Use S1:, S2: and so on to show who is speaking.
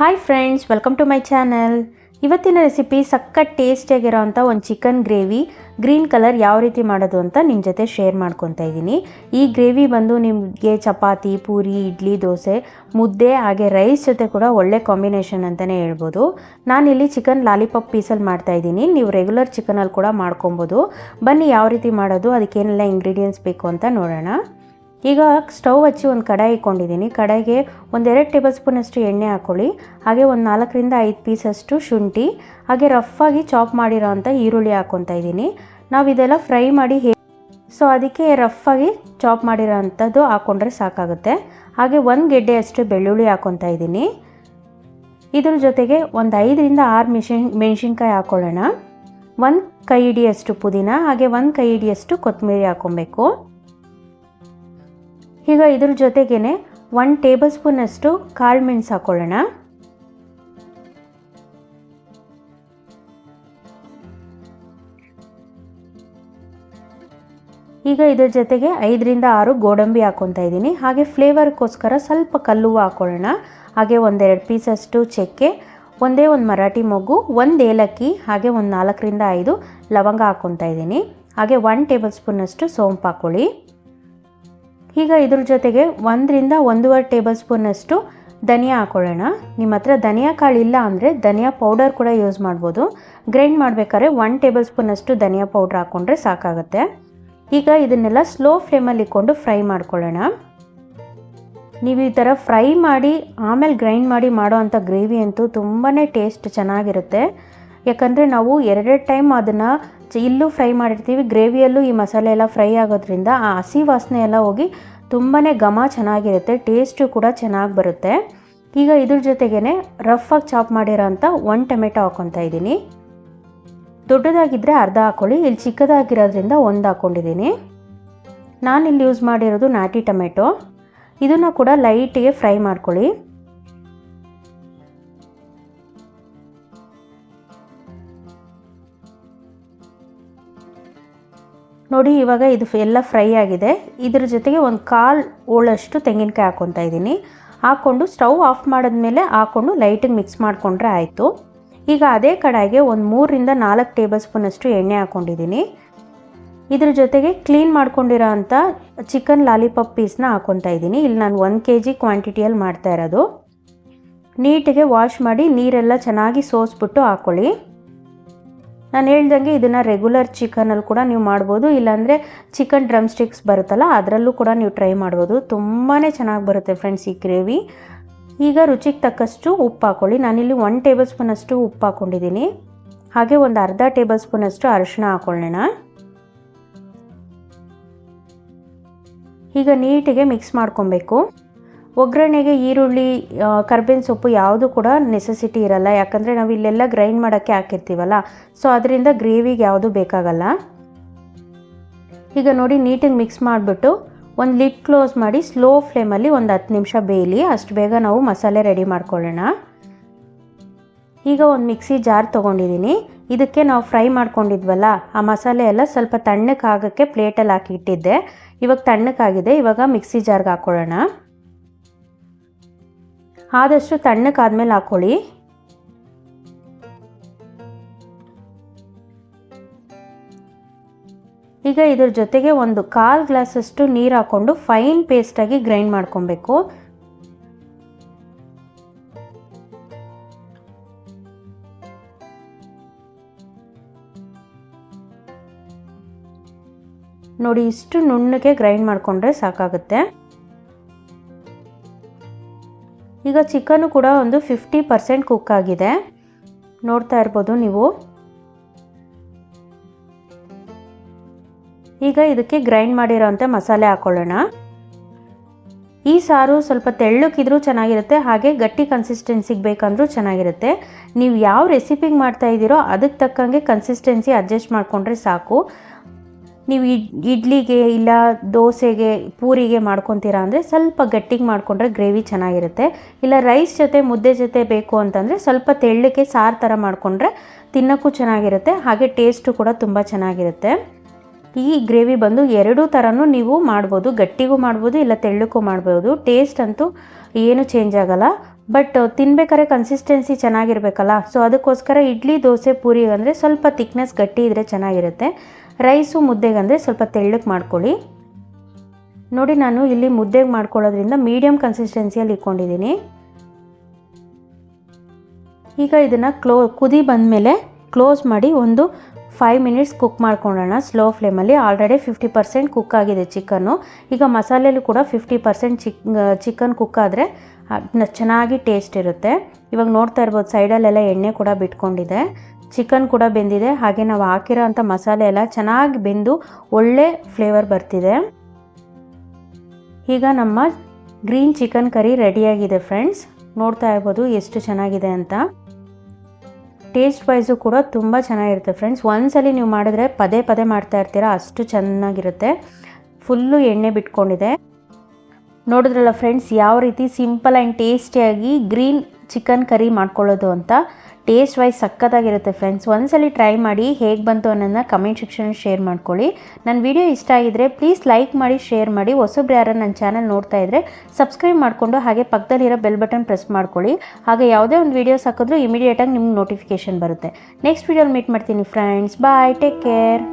S1: Hi friends welcome to my channel ಇವತ್ತಿನ recipe ಸಖತ್ ಟೇಸ್ಟಿಯಾಗಿರೋ ಅಂಥ ಒಂದು ಚಿಕನ್ ಗ್ರೇವಿ ಗ್ರೀನ್ ಕಲರ್ ಯಾವ ರೀತಿ ಮಾಡೋದು ಅಂತ ನಿಮ್ಮ ಜೊತೆ ಶೇರ್ ಮಾಡ್ಕೊತಾ ಇದ್ದೀನಿ. ಈ ಗ್ರೇವಿ ಬಂದು ನಿಮಗೆ ಚಪಾತಿ, ಪೂರಿ, ಇಡ್ಲಿ, ದೋಸೆ, ಮುದ್ದೆ ಹಾಗೆ ರೈಸ್ ಜೊತೆ ಕೂಡ ಒಳ್ಳೆ ಕಾಂಬಿನೇಷನ್ ಅಂತಲೇ ಹೇಳ್ಬೋದು. ನಾನಿಲ್ಲಿ ಚಿಕನ್ ಲಾಲಿಪಾಪ್ ಪೀಸಲ್ಲಿ ಮಾಡ್ತಾ ಇದ್ದೀನಿ. ನೀವು ರೆಗ್ಯುಲರ್ ಚಿಕನಲ್ಲಿ ಕೂಡ ಮಾಡ್ಕೊಬೋದು. ಬನ್ನಿ ಯಾವ ರೀತಿ ಮಾಡೋದು ಅದಕ್ಕೇನೆಲ್ಲ ಇಂಗ್ರೀಡಿಯೆಂಟ್ಸ್ ಬೇಕು ಅಂತ ನೋಡೋಣ. ಈಗ ಸ್ಟವ್ ಹಚ್ಚಿ ಒಂದು ಕಡಾಯಿ ಇಟ್ಕೊಂಡಿದ್ದೀನಿ ಕಡಾಯಿಗೆ ಒಂದೆರಡು ಟೇಬಲ್ ಸ್ಪೂನಷ್ಟು ಎಣ್ಣೆ ಹಾಕ್ಕೊಳ್ಳಿ ಹಾಗೆ ಒಂದು ನಾಲ್ಕರಿಂದ ಐದು ಪೀಸಷ್ಟು ಶುಂಠಿ. ಹಾಗೆ ರಫಾಗಿ ಚಾಪ್ ಮಾಡಿರೋ ಅಂಥ ಈರುಳ್ಳಿ ಹಾಕ್ಕೊತಾ ಇದ್ದೀನಿ. ನಾವು ಇದೆಲ್ಲ ಫ್ರೈ ಮಾಡಿ ಹೇ ಸೊ ಅದಕ್ಕೆ ರಫ್ಫಾಗಿ ಚಾಪ್ ಮಾಡಿರೋ ಅಂಥದ್ದು ಹಾಕ್ಕೊಂಡ್ರೆ ಸಾಕಾಗುತ್ತೆ. ಹಾಗೆ ಒಂದು ಗೆಡ್ಡೆಯಷ್ಟು ಬೆಳ್ಳುಳ್ಳಿ ಹಾಕ್ಕೊತಾ ಇದ್ದೀನಿ. ಇದ್ರ ಜೊತೆಗೆ ಒಂದು ಐದರಿಂದ ಆರು ಮೆಣಸಿನ್ ಮೆಣಸಿನ್ಕಾಯಿ ಹಾಕ್ಕೊಳ್ಳೋಣ ಒಂದು ಕೈ ಹಿಡಿಯಷ್ಟು ಪುದೀನ, ಹಾಗೆ ಒಂದು ಕೈ ಹಿಡಿಯಷ್ಟು ಕೊತ್ತಂಬರಿ ಹಾಕ್ಕೊಬೇಕು ಈಗ ಇದ್ರ ಜೊತೆಗೇನೆ ಒನ್ ಟೇಬಲ್ ಸ್ಪೂನಷ್ಟು ಕಾಳು ಮೆಣಸು ಹಾಕ್ಕೊಳ್ಳೋಣ ಈಗ ಇದ್ರ ಜೊತೆಗೆ ಐದರಿಂದ ಆರು ಗೋಡಂಬಿ ಹಾಕ್ಕೊತಾ ಇದ್ದೀನಿ. ಹಾಗೆ ಫ್ಲೇವರ್ಗೋಸ್ಕರ ಸ್ವಲ್ಪ ಕಲ್ಲುವ ಹಾಕ್ಕೊಳ್ಳೋಣ ಹಾಗೆ ಒಂದೆರಡು ಪೀಸಷ್ಟು ಚಕ್ಕೆ, ಒಂದೇ ಒಂದು ಮರಾಠಿ ಮೊಗ್ಗು, ಒಂದು ಏಲಕ್ಕಿ, ಹಾಗೆ ಒಂದು ನಾಲ್ಕರಿಂದ ಐದು ಲವಂಗ ಹಾಕ್ಕೊತಾ ಇದ್ದೀನಿ. ಹಾಗೆ ಒನ್ ಟೇಬಲ್ ಸ್ಪೂನಷ್ಟು ಸೋಂಪು ಹಾಕ್ಕೊಳ್ಳಿ ಈಗ ಇದ್ರ ಜೊತೆಗೆ ಒಂದರಿಂದ ಒಂದೂವರೆ ಟೇಬಲ್ ಸ್ಪೂನಷ್ಟು ಧನಿಯಾ ಹಾಕ್ಕೊಳ್ಳೋಣ ನಿಮ್ಮ ಹತ್ರ ಧನಿಯಾ ಕಾಳು ಇಲ್ಲ ಅಂದರೆ ಧನಿಯಾ ಪೌಡರ್ ಕೂಡ ಯೂಸ್ ಮಾಡ್ಬೋದು. ಗ್ರೈಂಡ್ ಮಾಡಬೇಕಾದ್ರೆ ಒನ್ ಟೇಬಲ್ ಸ್ಪೂನಷ್ಟು ಧನಿಯಾ ಪೌಡ್ರ್ ಹಾಕ್ಕೊಂಡ್ರೆ ಸಾಕಾಗುತ್ತೆ. ಈಗ ಇದನ್ನೆಲ್ಲ ಸ್ಲೋ ಫ್ಲೇಮಲ್ಲಿ ಇಕ್ಕೊಂಡು ಫ್ರೈ ಮಾಡ್ಕೊಳ್ಳೋಣ. ನೀವು ಈ ಥರ ಫ್ರೈ ಮಾಡಿ, ಆಮೇಲೆ ಗ್ರೈಂಡ್ ಮಾಡಿ ಮಾಡೋ ಅಂಥ ಗ್ರೇವಿ ಅಂತೂ ತುಂಬಾ ಟೇಸ್ಟ್ ಚೆನ್ನಾಗಿರುತ್ತೆ. ಯಾಕಂದರೆ ನಾವು ಎರಡೆರಡು ಟೈಮ್ ಅದನ್ನು ಇಲ್ಲೂ ಫ್ರೈ ಮಾಡಿರ್ತೀವಿ. ಗ್ರೇವಿಯಲ್ಲೂ ಈ ಮಸಾಲೆ ಎಲ್ಲ ಫ್ರೈ ಆಗೋದ್ರಿಂದ ಆ ಹಸಿ ವಾಸನೆ ಎಲ್ಲ ಹೋಗಿ ತುಂಬಾ ಘಮ ಚೆನ್ನಾಗಿರುತ್ತೆ. ಟೇಸ್ಟು ಕೂಡ ಚೆನ್ನಾಗಿ ಬರುತ್ತೆ. ಈಗ ಇದ್ರ ಜೊತೆಗೇ ರಫಾಗಿ ಚಾಪ್ ಮಾಡಿರೋ ಅಂಥ ಒನ್ ಟೊಮೆಟೊ ಹಾಕ್ಕೊತಾ ಇದ್ದೀನಿ. ದೊಡ್ಡದಾಗಿದ್ದರೆ ಅರ್ಧ ಹಾಕ್ಕೊಳ್ಳಿ ಇಲ್ಲಿ ಚಿಕ್ಕದಾಗಿರೋದ್ರಿಂದ ಒಂದು ಹಾಕ್ಕೊಂಡಿದ್ದೀನಿ ನಾನಿಲ್ಲಿ ಯೂಸ್ ಮಾಡಿರೋದು ನಾಟಿ ಟೊಮೆಟೊ ಇದನ್ನು ಕೂಡ ಲೈಟಿಗೆ ಫ್ರೈ ಮಾಡ್ಕೊಳ್ಳಿ. ನೋಡಿ, ಇವಾಗ ಇದು ಎಲ್ಲ ಫ್ರೈ ಆಗಿದೆ. ಇದ್ರ ಜೊತೆಗೆ ಒಂದು ಕಾಲು ಓಳಷ್ಟು ತೆಂಗಿನಕಾಯಿ ಹಾಕ್ಕೊತಾ ಇದ್ದೀನಿ. ಹಾಕ್ಕೊಂಡು ಸ್ಟವ್ ಆಫ್ ಮಾಡಿದ್ಮೇಲೆ ಹಾಕ್ಕೊಂಡು ಲೈಟಿಗೆ ಮಿಕ್ಸ್ ಮಾಡಿಕೊಂಡ್ರೆ ಆಯಿತು. ಈಗ ಅದೇ ಕಡಾಯಿಗೆ ಒಂದು ಮೂರರಿಂದ ನಾಲ್ಕು ಟೇಬಲ್ ಸ್ಪೂನಷ್ಟು ಎಣ್ಣೆ ಹಾಕ್ಕೊಂಡಿದ್ದೀನಿ ಇದ್ರ ಜೊತೆಗೆ ಕ್ಲೀನ್ ಮಾಡ್ಕೊಂಡಿರೋ ಅಂಥ ಚಿಕನ್ ಲಾಲಿಪಾಪ್ ಪೀಸ್ನ ಹಾಕ್ಕೊತಾ ಇದ್ದೀನಿ. ಇಲ್ಲಿ ನಾನು ಒಂದು ಕೆ ಜಿ ಕ್ವಾಂಟಿಟಿಯಲ್ಲಿ ಮಾಡ್ತಾ ಇರೋದು. ನೀಟಿಗೆ ವಾಶ್ ಮಾಡಿ ನೀರೆಲ್ಲ ಚೆನ್ನಾಗಿ ಸೋಸ್ಬಿಟ್ಟು ಹಾಕ್ಕೊಳ್ಳಿ ನಾನು ಹೇಳ್ದಂಗೆ ಇದನ್ನು ರೆಗ್ಯುಲರ್ ಚಿಕನಲ್ಲಿ ಕೂಡ ನೀವು ಮಾಡ್ಬೋದು. ಇಲ್ಲಾಂದರೆ ಚಿಕನ್ ಡ್ರಮ್ ಸ್ಟಿಕ್ಸ್ ಬರುತ್ತಲ್ಲ, ಅದರಲ್ಲೂ ಕೂಡ ನೀವು ಟ್ರೈ ಮಾಡ್ಬೋದು. ತುಂಬಾ ಚೆನ್ನಾಗಿ ಬರುತ್ತೆ ಫ್ರೆಂಡ್ಸ್ ಈ ಗ್ರೇವಿ ಈಗ ರುಚಿಗೆ ತಕ್ಕಷ್ಟು ಉಪ್ಪು ಹಾಕ್ಕೊಳ್ಳಿ ನಾನಿಲ್ಲಿ ಒನ್ ಟೇಬಲ್ ಸ್ಪೂನಷ್ಟು ಉಪ್ಪು ಹಾಕ್ಕೊಂಡಿದ್ದೀನಿ ಹಾಗೆ ಒಂದು ಅರ್ಧ ಟೇಬಲ್ ಸ್ಪೂನಷ್ಟು ಅರಿಶಿನ ಹಾಕ್ಕೊಳ್ಳೋಣ ಈಗ ನೀಟಿಗೆ ಮಿಕ್ಸ್ ಮಾಡ್ಕೊಬೇಕು. ಒಗ್ಗರಣೆಗೆ ಈರುಳ್ಳಿ ಕರ್ಬೇವಿನ ಸೊಪ್ಪು ಯಾವುದು ಕೂಡ ನೆಸೆಸಿಟಿ ಇರಲ್ಲ. ಯಾಕಂದರೆ ನಾವು ಇಲ್ಲೆಲ್ಲ ಗ್ರೈಂಡ್ ಮಾಡೋಕ್ಕೆ ಹಾಕಿರ್ತೀವಲ್ಲ. ಸೊ ಅದರಿಂದ ಗ್ರೇವಿಗೆ ಯಾವುದು ಬೇಕಾಗಲ್ಲ. ಈಗ ನೋಡಿ ನೀಟಾಗಿ ಮಿಕ್ಸ್ ಮಾಡಿಬಿಟ್ಟು ಒಂದು ಲಿಡ್ ಕ್ಲೋಸ್ ಮಾಡಿ ಸ್ಲೋ ಫ್ಲೇಮಲ್ಲಿ ಒಂದು ಹತ್ತು ನಿಮಿಷ ಬೇಯಲಿ. ಅಷ್ಟು ಬೇಗ ನಾವು ಮಸಾಲೆ ರೆಡಿ ಮಾಡ್ಕೊಳ್ಳೋಣ. ಈಗ ಒಂದು ಮಿಕ್ಸಿ ಜಾರ್ ತೊಗೊಂಡಿದ್ದೀನಿ ಇದಕ್ಕೆ ನಾವು ಫ್ರೈ ಮಾಡ್ಕೊಂಡಿದ್ವಲ್ಲ, ಆ ಮಸಾಲೆ ಎಲ್ಲ ಸ್ವಲ್ಪ ತಣ್ಣಕ್ಕಾಗೋಕ್ಕೆ ಪ್ಲೇಟಲ್ಲಿ ಹಾಕಿ ಇಟ್ಟಿದ್ದೆ. ಇವಾಗ ತಣ್ಣಕ್ಕಾಗಿದೆ ಇವಾಗ ಮಿಕ್ಸಿ ಜಾರ್ಗೆ ಹಾಕ್ಕೊಳ್ಳೋಣ ಆದಷ್ಟು ತಣ್ಣಕ್ಕಾದ್ಮೇಲೆ ಹಾಕ್ಕೊಳ್ಳಿ ಈಗ ಇದ್ರ ಜೊತೆಗೆ ಒಂದು ಕಾಲು ಗ್ಲಾಸಷ್ಟು ನೀರು ಹಾಕ್ಕೊಂಡು ಫೈನ್ ಪೇಸ್ಟಾಗಿ ಗ್ರೈಂಡ್ ಮಾಡ್ಕೊಬೇಕು. ನೋಡಿ, ಇಷ್ಟು ನುಣ್ಣಗೆ ಗ್ರೈಂಡ್ ಮಾಡಿಕೊಂಡ್ರೆ ಸಾಕಾಗುತ್ತೆ. ಈಗ ಚಿಕನು ಕೂಡ ಒಂದು ಫಿಫ್ಟಿ ಪರ್ಸೆಂಟ್ ಕುಕ್ ಆಗಿದೆ. ನೋಡ್ತಾ ಇರ್ಬೋದು ನೀವು. ಈಗ ಇದಕ್ಕೆ ಗ್ರೈಂಡ್ ಮಾಡಿರೋಂಥ ಮಸಾಲೆ ಹಾಕೊಳ್ಳೋಣ. ಈ ಸಾರು ಸ್ವಲ್ಪ ತೆಳ್ಳಕ್ಕಿದ್ರೂ ಚೆನ್ನಾಗಿರುತ್ತೆ, ಹಾಗೆ ಗಟ್ಟಿ ಕನ್ಸಿಸ್ಟೆನ್ಸಿಗೆ ಬೇಕಂದ್ರೂ ಚೆನ್ನಾಗಿರುತ್ತೆ. ನೀವು ಯಾವ ರೆಸಿಪಿಗೆ ಮಾಡ್ತಾ ಇದ್ದೀರೋ ಅದಕ್ಕೆ ತಕ್ಕಂಗೆ ಕನ್ಸಿಸ್ಟೆನ್ಸಿ ಅಡ್ಜಸ್ಟ್ ಮಾಡಿಕೊಂಡ್ರೆ ಸಾಕು. ನೀವು ಇಡ್ಲಿಗೆ ಇಲ್ಲ ದೋಸೆಗೆ, ಪೂರಿಗೆ ಮಾಡ್ಕೊತೀರಾ ಅಂದರೆ ಸ್ವಲ್ಪ ಗಟ್ಟಿಗೆ ಮಾಡಿಕೊಂಡ್ರೆ ಗ್ರೇವಿ ಚೆನ್ನಾಗಿರುತ್ತೆ. ಇಲ್ಲ ರೈಸ್ ಜೊತೆ ಮುದ್ದೆ ಜೊತೆ ಬೇಕು ಅಂತಂದರೆ ಸ್ವಲ್ಪ ತೆಳ್ಳಕ್ಕೆ ಸಾರು ಥರ ಮಾಡಿಕೊಂಡ್ರೆ ತಿನ್ನೋಕ್ಕೂ ಚೆನ್ನಾಗಿರುತ್ತೆ, ಹಾಗೆ ಟೇಸ್ಟು ಕೂಡ ತುಂಬ ಚೆನ್ನಾಗಿರುತ್ತೆ. ಈ ಗ್ರೇವಿ ಬಂದು ಎರಡೂ ಥರನೂ ನೀವು ಮಾಡ್ಬೋದು, ಗಟ್ಟಿಗೂ ಮಾಡ್ಬೋದು ಇಲ್ಲ ತೆಳ್ಳಕ್ಕೂ ಮಾಡ್ಬೋದು. ಟೇಸ್ಟ್ ಅಂತೂ ಏನು ಚೇಂಜ್ ಆಗಲ್ಲ. ಬಟ್ ತಿನ್ಬೇಕಾದ್ರೆ ಕನ್ಸಿಸ್ಟೆನ್ಸಿ ಚೆನ್ನಾಗಿರ್ಬೇಕಲ್ಲ. ಸೊ ಅದಕ್ಕೋಸ್ಕರ ಇಡ್ಲಿ, ದೋಸೆ, ಪೂರಿ ಅಂದರೆ ಸ್ವಲ್ಪ ತಿಕ್ನೆಸ್ ಗಟ್ಟಿ ಇದ್ದರೆ ಚೆನ್ನಾಗಿರುತ್ತೆ. ರೈಸು ಮುದ್ದೆಗಂದರೆ ಸ್ವಲ್ಪ ತೆಳ್ಳಗೆ ಮಾಡ್ಕೊಳ್ಳಿ. ನೋಡಿ ನಾನು ಇಲ್ಲಿ ಮುದ್ದೆಗೆ ಮಾಡ್ಕೊಳ್ಳೋದ್ರಿಂದ ಮೀಡಿಯಮ್ ಕನ್ಸಿಸ್ಟೆನ್ಸಿಯಲ್ಲಿ ಇಟ್ಕೊಂಡಿದ್ದೀನಿ. ಈಗ ಇದನ್ನು ಕ್ಲೋ, ಕುದಿ ಬಂದಮೇಲೆ ಕ್ಲೋಸ್ ಮಾಡಿ ಒಂದು ಫೈವ್ ಮಿನಿಟ್ಸ್ ಕುಕ್ ಮಾಡ್ಕೊಳ್ಳೋಣ ಸ್ಲೋ ಫ್ಲೇಮಲ್ಲಿ ಆಲ್ರೆಡಿ ಫಿಫ್ಟಿ ಪರ್ಸೆಂಟ್ ಕುಕ್ ಆಗಿದೆ ಚಿಕನ್ನು ಈಗ ಮಸಾಲೆಯಲ್ಲೂ ಕೂಡ fifty percent chick chicken cook ಆದರೆ ಚೆನ್ನಾಗಿ ಟೇಸ್ಟ್ ಇರುತ್ತೆ. ಇವಾಗ ನೋಡ್ತಾ ಇರ್ಬೋದು ಸೈಡಲ್ಲೆಲ್ಲ ಎಣ್ಣೆ ಕೂಡ ಬಿಟ್ಕೊಂಡಿದೆ. ಚಿಕನ್ ಕೂಡ ಬೆಂದಿದೆ. ಹಾಗೆ ನಾವು ಹಾಕಿರೋ ಅಂಥ ಮಸಾಲೆ ಎಲ್ಲ ಚೆನ್ನಾಗಿ ಬೆಂದು ಒಳ್ಳೆ ಫ್ಲೇವರ್ ಬರ್ತಿದೆ. ಈಗ ನಮ್ಮ ಗ್ರೀನ್ ಚಿಕನ್ ಕರಿ ರೆಡಿಯಾಗಿದೆ ಫ್ರೆಂಡ್ಸ್ ನೋಡ್ತಾ ಇರ್ಬೋದು ಎಷ್ಟು ಚೆನ್ನಾಗಿದೆ ಅಂತ. ಟೇಸ್ಟ್ ವೈಸು ಕೂಡ ತುಂಬ ಚೆನ್ನಾಗಿರುತ್ತೆ ಫ್ರೆಂಡ್ಸ್ ಒಂದ್ಸಲಿ ನೀವು ಮಾಡಿದ್ರೆ ಪದೇ ಪದೇ ಮಾಡ್ತಾ ಇರ್ತೀರಾ, ಅಷ್ಟು ಚೆನ್ನಾಗಿರುತ್ತೆ. ಫುಲ್ಲು ಎಣ್ಣೆ ಬಿಟ್ಕೊಂಡಿದೆ. ನೋಡಿದ್ರಲ್ಲ ಫ್ರೆಂಡ್ಸ್ ಯಾವ ರೀತಿ ಸಿಂಪಲ್ ಆ್ಯಂಡ್ ಟೇಸ್ಟಿಯಾಗಿ ಗ್ರೀನ್ ಚಿಕನ್ ಕರಿ ಮಾಡ್ಕೊಳ್ಳೋದು ಅಂತ ಟೇಸ್ಟ್ ವೈಸ್ ಸಕ್ಕತ್ತಾಗಿರುತ್ತೆ ಫ್ರೆಂಡ್ಸ್ ಒಂದ್ಸಲಿ ಟ್ರೈ ಮಾಡಿ ಹೇಗೆ ಬಂತು ಅನ್ನೋದನ್ನ ಕಮೆಂಟ್ ಸೆಕ್ಷನ್ ಶೇರ್ ಮಾಡ್ಕೊಳ್ಳಿ. ನನ್ನ ವಿಡಿಯೋ ಇಷ್ಟ ಆಗಿದ್ರೆ ಪ್ಲೀಸ್ ಲೈಕ್ ಮಾಡಿ ಶೇರ್ ಮಾಡಿ. ಹೊಸಬ್ರು ಯಾರು ನನ್ನ ಚಾನಲ್ ನೋಡ್ತಾ ಇದ್ದರೆ ಸಬ್ಸ್ಕ್ರೈಬ್ ಮಾಡಿಕೊಂಡು ಹಾಗೆ ಪಕ್ಕದಲ್ಲಿರೋ ಬೆಲ್ ಬಟನ್ ಪ್ರೆಸ್ ಮಾಡ್ಕೊಳ್ಳಿ. ಹಾಗೆ ಯಾವುದೇ ಒಂದು ವೀಡಿಯೋಸ್ ಹಾಕಿದ್ರೂ ಇಮಿಡಿಯೇಟಾಗಿ ನಿಮ್ಗೆ ನೋಟಿಫಿಕೇಶನ್ ಬರುತ್ತೆ. ನೆಕ್ಸ್ಟ್ ವೀಡಿಯೋಲಿ ಮೀಟ್ ಮಾಡ್ತೀನಿ ಫ್ರೆಂಡ್ಸ್ ಬಾಯ್ ಟೇಕ್ ಕೇರ್